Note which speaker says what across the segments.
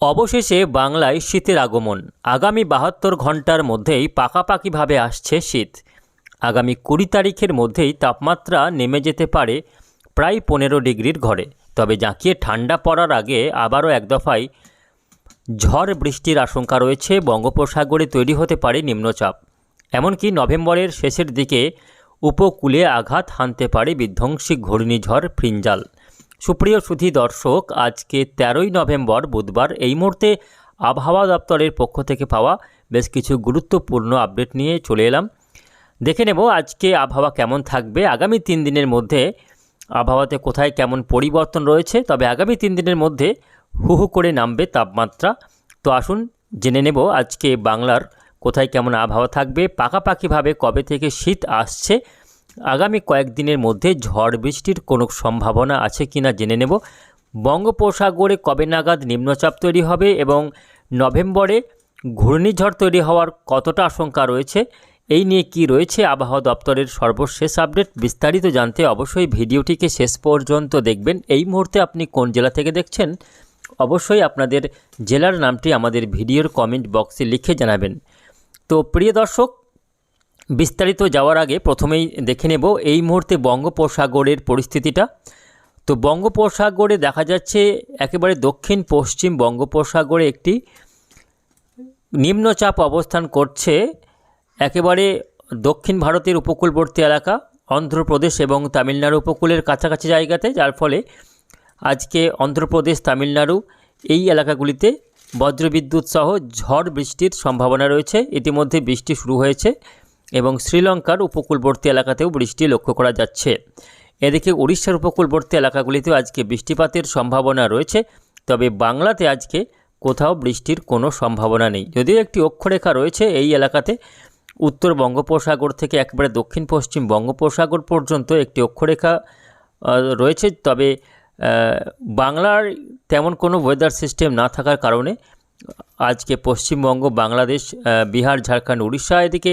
Speaker 1: অবশেষে বাংলায় শীতের আগমন। আগামী বাহাত্তর ঘণ্টার মধ্যেই পাকাপাকিভাবে আসছে শীত। আগামী কুড়ি তারিখের মধ্যেই তাপমাত্রা নেমে যেতে পারে প্রায় পনেরো ডিগ্রির ঘরে। তবে জাঁকিয়ে ঠান্ডা পড়ার আগে আবারও এক দফায় ঝড় বৃষ্টির আশঙ্কা রয়েছে, বঙ্গোপসাগরে তৈরি হতে পারে নিম্নচাপ। এমনকি নভেম্বরের শেষের দিকে উপকূলে আঘাত হানতে পারে বিধ্বংসী ঘূর্ণিঝড় ফ্রিঞ্জাল সুপ্রিয় সুধী দর্শক, আজকে তেরোই নভেম্বর, বুধবার এই মুহূর্তে আবহাওয়া দপ্তরের পক্ষ থেকে পাওয়া বেশ কিছু গুরুত্বপূর্ণ আপডেট নিয়ে চলে এলাম। দেখে নেব আজকে আবহাওয়া কেমন থাকবে। আগামী তিন দিনের মধ্যে আবহাওয়াতে কোথায় কেমন পরিবর্তন রয়েছে, তবে আগামী তিন দিনের মধ্যে হু হু করে নামবে তাপমাত্রা। তো আসুন জেনে নেব আজকে বাংলার কোথায় কেমন আবহাওয়া থাকবে, পাকাপাকিভাবে কবে থেকে শীত আসছে আগামী কয়েকদিনের মধ্যে ঝড় বৃষ্টির কোনো সম্ভাবনা আছে কি না জেনে নেব। বঙ্গোপসাগরে কবে নাগাদ নিম্নচাপ তৈরি হবে এবং নভেম্বরে ঘূর্ণিঝড় তৈরি হওয়ার কতটা আশঙ্কা রয়েছে, এই নিয়ে কি রয়েছে আবহাওয়া দপ্তরের সর্বশেষ আপডেট বিস্তারিত জানতে অবশ্যই ভিডিওটিকে শেষ পর্যন্ত দেখবেন। এই মুহূর্তে আপনি কোন জেলা থেকে দেখছেন, অবশ্যই আপনাদের জেলার নামটি আমাদের ভিডিওর কমেন্ট বক্সে লিখে জানাবেন। তো প্রিয় দর্শক বিস্তারিত যাওয়ার আগে প্রথমেই দেখে নেব এই মুহূর্তে বঙ্গোপসাগরের পরিস্থিতিটা। তো বঙ্গোপসাগরে দেখা যাচ্ছে একেবারে দক্ষিণ পশ্চিম বঙ্গোপসাগরে একটি নিম্নচাপ অবস্থান করছে। একেবারে দক্ষিণ ভারতের উপকূলবর্তী এলাকা, অন্ধ্রপ্রদেশ এবং তামিলনাড়ু উপকূলের কাছাকাছি জায়গাতে, যার ফলে আজকে অন্ধ্রপ্রদেশ, তামিলনাড়ু এই এলাকাগুলিতে বজ্রবিদ্যুৎ সহ ঝড় বৃষ্টির সম্ভাবনা রয়েছে। ইতিমধ্যে বৃষ্টি শুরু হয়েছে। এবং শ্রীলঙ্কার উপকূলবর্তী এলাকাতেও বৃষ্টি লক্ষ্য করা যাচ্ছে। এদিকে উড়িষ্যার উপকূলবর্তী এলাকাগুলিতেও আজকে বৃষ্টিপাতের সম্ভাবনা রয়েছে, তবে বাংলাতে আজকে কোথাও বৃষ্টির কোনো সম্ভাবনা নেই। যদিও একটি অক্ষরেখা রয়েছে এই এলাকাতে, উত্তর বঙ্গোপসাগর থেকে একবারে দক্ষিণ পশ্চিম বঙ্গোপসাগর পর্যন্ত একটি অক্ষরেখা রয়েছে, তবে বাংলার তেমন কোনো ওয়েদার সিস্টেম না থাকার কারণে আজকে পশ্চিমবঙ্গ, বাংলাদেশ বিহার, ঝাড়খণ্ড, উড়িষ্যা এদিকে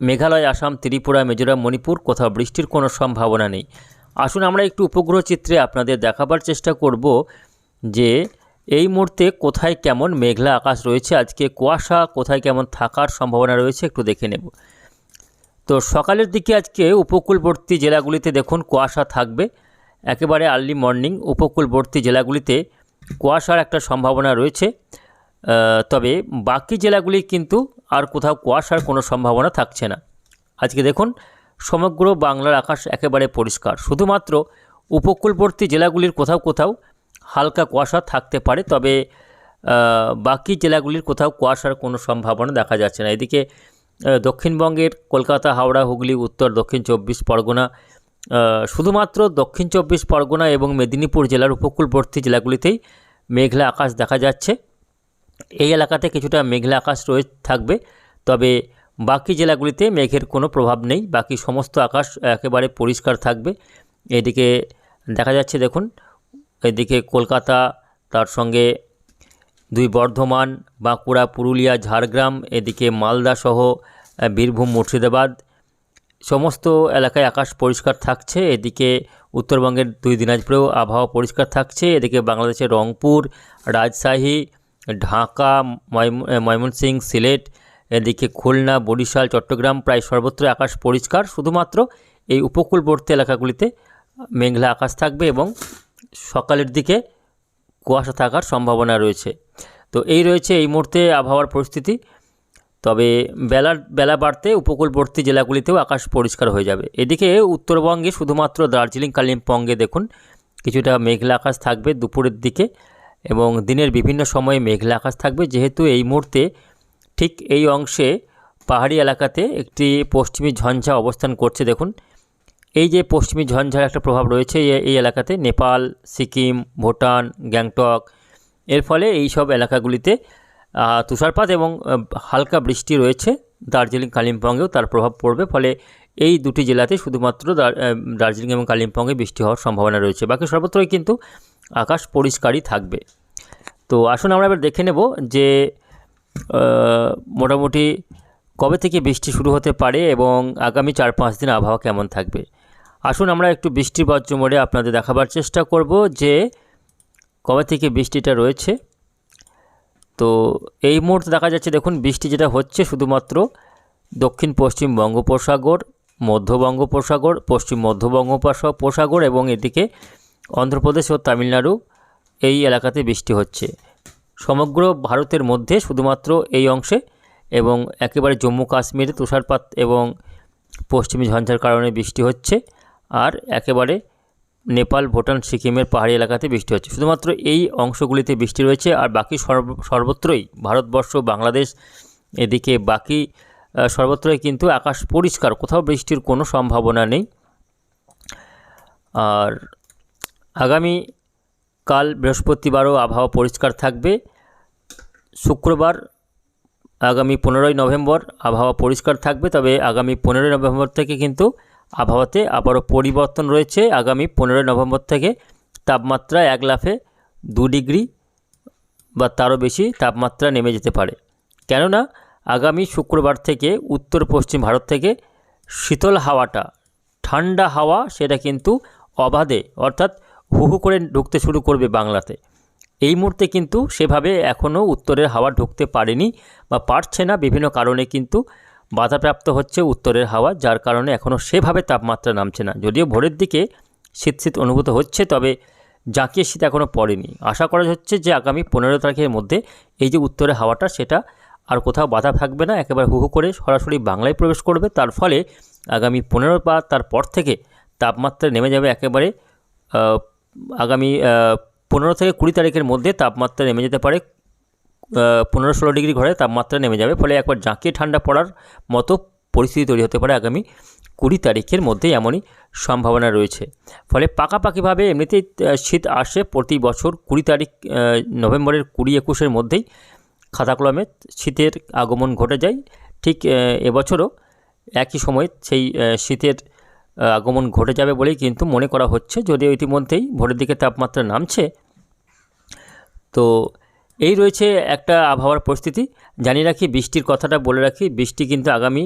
Speaker 1: মেঘালয়, আসাম, ত্রিপুরা, মিজোরাম, মণিপুর, কোথাও বৃষ্টির কোনো সম্ভাবনা নেই। আসুন আমরা একটু উপগ্রহ চিত্রে আপনাদের দেখাবার চেষ্টা করব যে এই মুহূর্তে কোথায় কেমন মেঘলা আকাশ রয়েছে। আজকে কুয়াশা, কোথায় কেমন থাকার সম্ভাবনা রয়েছে একটু দেখে নেব। তো সকালের দিকে আজকে উপকূলবর্তী জেলাগুলিতে দেখুন কুয়াশা থাকবে। একেবারে আর্লি মর্নিং উপকূলবর্তী জেলাগুলিতে কুয়াশার একটা সম্ভাবনা রয়েছে। তবে বাকি জেলাগুলি কিন্তু আর কোথাও কুয়াশার কোনো সম্ভাবনা থাকছে না। আজকে দেখুন, সমগ্র বাংলার আকাশ একেবারে পরিষ্কার। শুধুমাত্র উপকূলবর্তী জেলাগুলির কোথাও কোথাও হালকা কুয়াশা থাকতে পারে, তবে বাকি জেলাগুলির কোথাও কুয়াশার কোনো সম্ভাবনা দেখা যাচ্ছে না। এদিকে দক্ষিণবঙ্গের কলকাতা, হাওড়া, হুগলি, উত্তর, দক্ষিণ চব্বিশ পরগনা শুধুমাত্র দক্ষিণ চব্বিশ পরগনা এবং মেদিনীপুর জেলার উপকূলবর্তী জেলাগুলিতেই মেঘলা আকাশ দেখা যাচ্ছে। এই এলাকাতে কিছুটা মেঘলা আকাশ রয়ে থাকবে, তবে বাকি জেলাগুলিতে মেঘের কোনো প্রভাব নেই। বাকি সমস্ত আকাশ একেবারে পরিষ্কার থাকবে। এদিকে দেখা যাচ্ছে, দেখুন, এদিকে কলকাতা, তার সঙ্গে দুই বর্ধমান, বাঁকুড়া, পুরুলিয়া, ঝাড়গ্রাম, এদিকে মালদা সহ বীরভূম, মুর্শিদাবাদ, সমস্ত এলাকায় আকাশ পরিষ্কার থাকছে। এদিকে উত্তরবঙ্গের দুই দিনাজপুরেও আবহাওয়া পরিষ্কার থাকছে। এদিকে বাংলাদেশের রংপুর, রাজশাহী ঢাকা ময়মনসিংহ সিলেট, এদিকে খুলনা, বরিশাল, চট্টগ্রাম প্রায় সর্বত্র আকাশ পরিষ্কার। শুধুমাত্র এই উপকূলবর্তী এলাকাগুলিতে মেঘলা আকাশ থাকবে এবং সকালের দিকে কুয়াশা থাকার সম্ভাবনা রয়েছে। তো এই রয়েছে এই মুহূর্তে আবহাওয়ার পরিস্থিতি। তবে বেলার, বেলা বাড়তে উপকূলবর্তী জেলাগুলিতেও আকাশ পরিষ্কার হয়ে যাবে। এদিকে উত্তরবঙ্গে শুধুমাত্র দার্জিলিং, কালিম্পংয়ে দেখুন, কিছুটা মেঘলা আকাশ থাকবে দুপুরের দিকে। এবং দিনের বিভিন্ন সময়ে মেঘলা আকাশ থাকবে। যেহেতু এই মুহূর্তে ঠিক এই অংশে পাহাড়ি এলাকাতে একটি পশ্চিমী ঝঞ্ঝা অবস্থান করছে, দেখুন। এই যে পশ্চিমী ঝঞ্ঝার একটা প্রভাব রয়েছে এই এলাকাতে, নেপাল, সিকিম, ভুটান, গ্যাংটক, এর ফলে এই সব এলাকাগুলিতে তুষারপাত এবং হালকা বৃষ্টি রয়েছে। দার্জিলিং, কালিম্পংয়েও তার প্রভাব পড়বে, ফলে এই দুটি জেলাতে শুধুমাত্র দার্জিলিং এবং কালিম্পংয়ে বৃষ্টি হওয়ার সম্ভাবনা রয়েছে। বাকি সর্বত্রই কিন্তু আকাশ পরিষ্কারই থাকবে। তো আসুন আমরা এবার দেখে নেব যে মোটামুটি কবে থেকে বৃষ্টি শুরু হতে পারে এবং আগামী চার পাঁচ দিন আবহাওয়া কেমন থাকবে। আসুন আমরা একটু বৃষ্টির বজ্র মোড়ে আপনাদের দেখাবার চেষ্টা করব যে, কবে থেকে বৃষ্টিটা রয়েছে। তো এই মুহূর্তে দেখা যাচ্ছে, দেখুন বৃষ্টি যেটা হচ্ছে শুধুমাত্র দক্ষিণ পশ্চিম বঙ্গোপসাগর, মধ্য বঙ্গোপসাগর, পশ্চিম মধ্য বঙ্গোপসাগর এবং এদিকে অন্ধ্রপ্রদেশ ও তামিলনাড়ু এই এলাকাতে বৃষ্টি হচ্ছে। সমগ্র ভারতের মধ্যে শুধুমাত্র এই অংশে এবং একেবারে জম্মু কাশ্মীরে তুষারপাত এবং পশ্চিমী ঝঞ্ঝার কারণে বৃষ্টি হচ্ছে আর একেবারে নেপাল, ভুটান, সিকিমের পাহাড়ি এলাকাতে বৃষ্টি হচ্ছে। শুধুমাত্র এই অংশগুলিতে বৃষ্টি রয়েছে আর বাকি সর্ব, সর্বত্রই ভারতবর্ষ, বাংলাদেশ, এদিকে বাকি সর্বত্রই কিন্তু আকাশ পরিষ্কার, কোথাও বৃষ্টির কোনো সম্ভাবনা নেই। আর আগামী কাল বৃহস্পতিবারও আবহাওয়া পরিষ্কার থাকবে। শুক্রবার আগামী পনেরোই নভেম্বর আবহাওয়া পরিষ্কার থাকবে, তবে আগামী পনেরোই নভেম্বর থেকে কিন্তু আবহাওয়াতে আবারও পরিবর্তন রয়েছে। আগামী পনেরোই নভেম্বর থেকে তাপমাত্রা এক লাফে দু ডিগ্রি বা তারও বেশি তাপমাত্রা নেমে যেতে পারে। কেননা আগামী শুক্রবার থেকে উত্তর পশ্চিম ভারত থেকে শীতল হাওয়াটা, ঠান্ডা হাওয়া সেটা কিন্তু অবাধে, অর্থাৎ হু হু করে ঢুকতে শুরু করবে বাংলাতে। এই মুহূর্তে কিন্তু সেভাবে এখনও উত্তরের হাওয়া ঢুকতে পারেনি বা পারছে না। বিভিন্ন কারণে কিন্তু বাধাপ্রাপ্ত হচ্ছে উত্তরের হাওয়া, যার কারণে এখনও সেভাবে তাপমাত্রা নামছে না। যদিও ভোরের দিকে শীত শীত অনুভূত হচ্ছে, তবে জাঁকিয়ে শীত এখনও পড়েনি। আশা করা হচ্ছে যে আগামী পনেরো তারিখের মধ্যে এই যে উত্তরের হাওয়াটা, সেটা আর কোথাও বাধা থাকবে না। একেবারে হু হু করে সরাসরি বাংলায় প্রবেশ করবে। তার ফলে আগামী পনেরো বা তারপর থেকে তাপমাত্রা নেমে যাবে একেবারে আগামী পনেরো থেকে কুড়ি তারিখের মধ্যে তাপমাত্রা নেমে যেতে পারে। পনেরো ষোলো ডিগ্রি ঘরে তাপমাত্রা নেমে যাবে, ফলে একবার জাঁকিয়ে ঠান্ডা পড়ার মতো পরিস্থিতি তৈরি হতে পারে আগামী কুড়ি তারিখের মধ্যে, এমনই সম্ভাবনা রয়েছে। ফলে পাকাপাকিভাবে এমনিতেই শীত আসে প্রতি বছর কুড়ি তারিখ নভেম্বরের কুড়ি একুশের মধ্যেই খাতা কলমে শীতের আগমন ঘটে যায়। ঠিক এবছরও একই সময় সেই শীতের আগমন ঘটে যাবে বলেই কিন্তু মনে করা হচ্ছে। যদিও ইতিমধ্যেই ভোরের দিকে তাপমাত্রা নামছে। তো এই রয়েছে একটা আবহাওয়ার পরিস্থিতি। জানি রাখি, বৃষ্টির কথাটা বলে রাখি, বৃষ্টি কিন্তু আগামী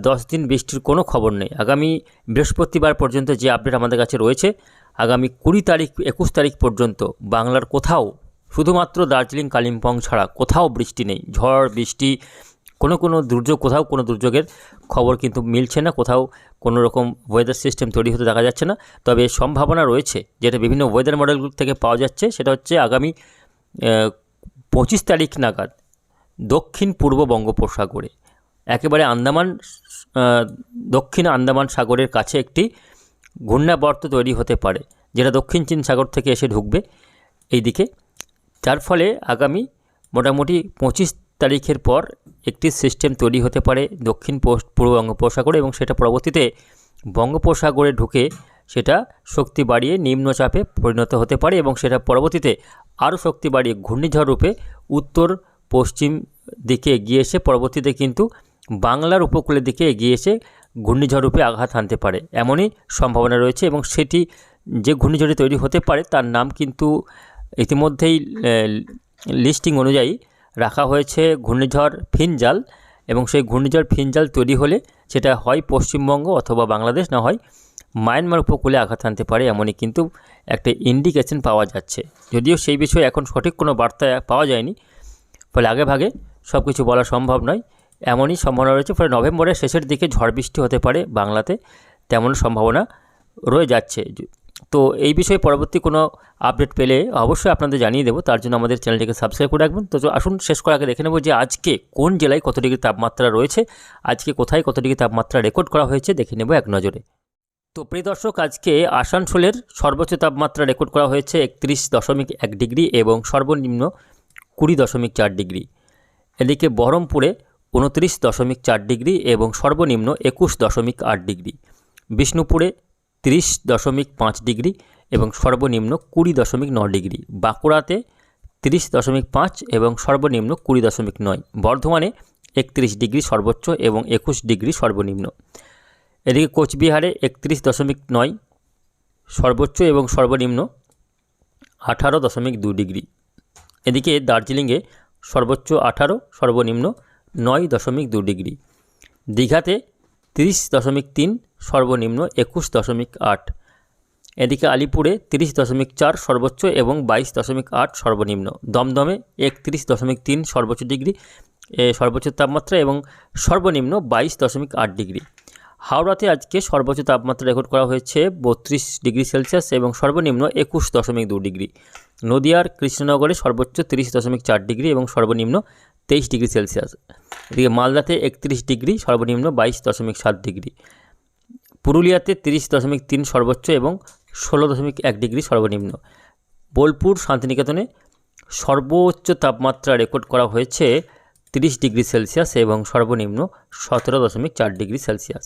Speaker 1: দশ দিন বৃষ্টির কোনো খবর নেই। আগামী বৃহস্পতিবার পর্যন্ত যে আপডেট আমাদের কাছে রয়েছে, আগামী কুড়ি তারিখ, একুশ তারিখ পর্যন্ত বাংলার কোথাও, শুধুমাত্র দার্জিলিং, কালিম্পং ছাড়া কোথাও বৃষ্টি নেই। ঝড়, বৃষ্টি কোনো কোনো দুর্যোগ, কোথাও কোনো দুর্যোগের খবর কিন্তু মিলছে না, কোথাও কোনো রকম ওয়েদার সিস্টেম তৈরি হতে দেখা যাচ্ছে না। তবে সম্ভাবনা রয়েছে যেটা বিভিন্ন ওয়েদার মডেলগুলো থেকে পাওয়া যাচ্ছে, সেটা হচ্ছে আগামী পঁচিশ তারিখ নাগাদ দক্ষিণ পূর্ব বঙ্গোপসাগরে, একেবারে আন্দামান দক্ষিণ আন্দামান সাগরের কাছে একটি ঘূর্ণাবর্ত তৈরি হতে পারে, যেটা দক্ষিণ চীন সাগর থেকে এসে ঢুকবে এই দিকে যার ফলে আগামী মোটামুটি পঁচিশ তারিখের পর একটি সিস্টেম তৈরি হতে পারে দক্ষিণ পূর্ব বঙ্গোপসাগরে এবং সেটা পরবর্তীতে বঙ্গোপসাগরে ঢুকে সেটা শক্তি বাড়িয়ে নিম্নচাপে পরিণত হতে পারে এবং সেটা পরবর্তীতে আরও শক্তি বাড়িয়ে ঘূর্ণিঝড় রূপে উত্তর পশ্চিম দিকে এগিয়ে এসে পরবর্তীতে কিন্তু বাংলার উপকূলের দিকে এগিয়ে এসে ঘূর্ণিঝড় রূপে আঘাত হানতে পারে। এমনই সম্ভাবনা রয়েছে এবং সেটি যে ঘূর্ণিঝড়ে তৈরি হতে পারে তার নাম কিন্তু ইতিমধ্যেই লিস্টিং অনুযায়ী রাখা হয়েছে ঘূর্ণিঝড় ফিনজাল এবং সেই ঘূর্ণিঝড় ফিনজাল তৈরি হলে সেটা হয় পশ্চিমবঙ্গ অথবা বাংলাদেশ, না হয় মায়ানমার উপকূলে আঘাত আনতে পারে, এমনই কিন্তু একটা ইন্ডিকেশন পাওয়া যাচ্ছে। যদিও সেই বিষয়ে এখন সঠিক কোনো বার্তা পাওয়া যায়নি, ফলে আগে ভাগে সব কিছু বলা সম্ভব নয়। এমনই সম্ভাবনা রয়েছে, ফলে নভেম্বরের শেষের দিকে ঝড় বৃষ্টি হতে পারে বাংলাতে, তেমন সম্ভাবনা রয়ে যাচ্ছে। তো এই বিষয়ে পরবর্তী কোনো আপডেট পেলে অবশ্যই আপনাদের জানিয়ে দেবো। তার জন্য আমাদের চ্যানেলটিকে সাবস্ক্রাইব করে রাখবেন। তো আসুন, শেষ করার আগে দেখে নেব যে আজকে কোন জেলায় কত ডিগ্রি তাপমাত্রা রয়েছে, আজকে কোথায় কত ডিগ্রি তাপমাত্রা রেকর্ড করা হয়েছে দেখে নেব এক নজরে। তো প্রিয় দর্শক, আজকে আসানসোলের সর্বোচ্চ তাপমাত্রা রেকর্ড করা হয়েছে একত্রিশ দশমিক এক ডিগ্রি এবং সর্বনিম্ন কুড়ি দশমিক চার ডিগ্রি। এদিকে বহরমপুরে উনত্রিশ দশমিক চার ডিগ্রি এবং সর্বনিম্ন একুশ দশমিক আট ডিগ্রি। বিষ্ণুপুরে তিরিশ দশমিক পাঁচ ডিগ্রি এবং সর্বনিম্ন কুড়ি দশমিক ন ডিগ্রি। বাঁকুড়াতে তিরিশ দশমিক পাঁচ এবং সর্বনিম্ন কুড়ি দশমিক নয়। বর্ধমানে একত্রিশ ডিগ্রি সর্বোচ্চ এবং একুশ ডিগ্রি সর্বনিম্ন। এদিকে কোচবিহারে একত্রিশ দশমিক নয় সর্বোচ্চ এবং সর্বনিম্ন আঠারো দশমিক দু ডিগ্রি। এদিকে দার্জিলিংয়ে সর্বোচ্চ আঠারো, সর্বনিম্ন নয় দশমিক দু ডিগ্রি। দীঘাতে তিরিশ দশমিক তিন সর্বনিম্ন একুশ দশমিক আট। এদিকে আলিপুরে তিরিশ দশমিক চার সর্বোচ্চ এবং বাইশ দশমিক আট সর্বনিম্ন। দমদমে একত্রিশ দশমিক তিন সর্বোচ্চ ডিগ্রি সর্বোচ্চ তাপমাত্রা এবং সর্বনিম্ন বাইশ দশমিক আট ডিগ্রি। হাওড়াতে আজকে সর্বোচ্চ তাপমাত্রা রেকর্ড করা হয়েছে বত্রিশ ডিগ্রি সেলসিয়াস এবং সর্বনিম্ন একুশ দশমিক দু ডিগ্রি। নদিয়ার কৃষ্ণনগরে সর্বোচ্চ তিরিশ দশমিক চার ডিগ্রি এবং সর্বনিম্ন তেইশ ডিগ্রি সেলসিয়াস। এদিকে মালদাতে একত্রিশ ডিগ্রি, সর্বনিম্ন বাইশ দশমিক সাত ডিগ্রি। পুরুলিয়াতে তিরিশ দশমিক তিন সর্বোচ্চ এবং ষোলো দশমিক এক ডিগ্রি সর্বনিম্ন। বোলপুর শান্তিনিকেতনে সর্বোচ্চ তাপমাত্রা রেকর্ড করা হয়েছে তিরিশ ডিগ্রি সেলসিয়াস এবং সর্বনিম্ন সতেরো দশমিক চার ডিগ্রি সেলসিয়াস।